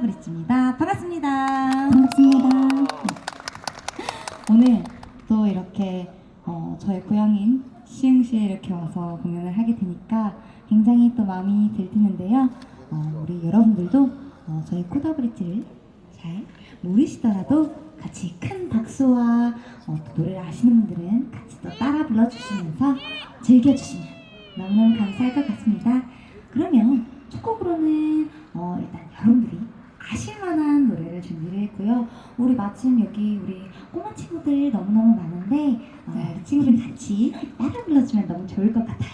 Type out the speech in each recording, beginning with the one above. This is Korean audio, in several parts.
브릿지입니다. 반갑습니다. 반갑습니다. 오늘 또 이렇게 어, 저의 고향인 시흥시에 이렇게 와서 공연을 하게 되니까 굉장히 또 마음이 들뜨는데요. 어, 우리 여러분들도 어, 저희 코다브릿지를 잘 모르시더라도 같이 큰 박수와 어, 또 노래를 아시는 분들은 같이 또 따라 불러주시면서 즐겨주시면 너무너무 감사할 것 같습니다. 그러면 첫 곡으로는 어, 일단 여러분들이 아실만한 노래를 준비를 했고요. 우리 마침 여기 우리 꼬마 친구들 너무너무 많은데 어, 우리 친구들 같이 따라 불러주면 너무 좋을 것 같아요.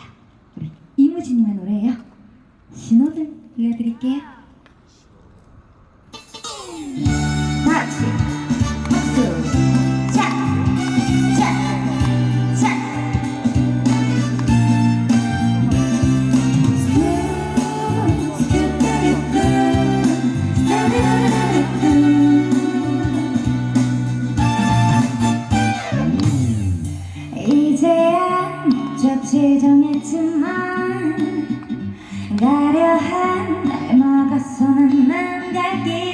우리 이무진님의 노래예요. 신호등 들려드릴게요. 다 같이 가려한 날 먹어서는 난갈길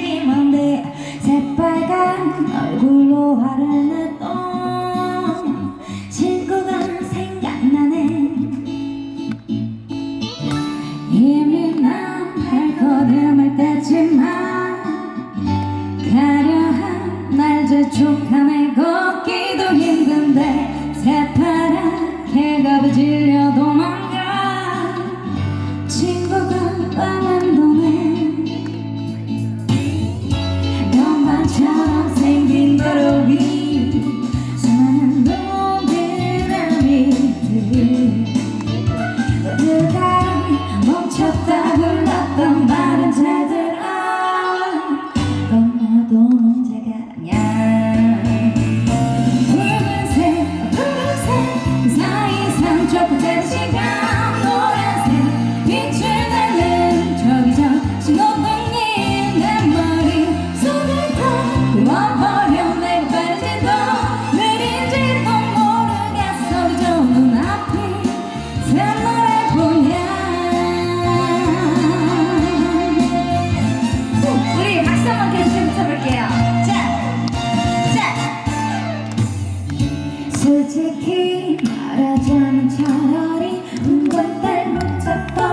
Sapa.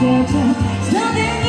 There's nothing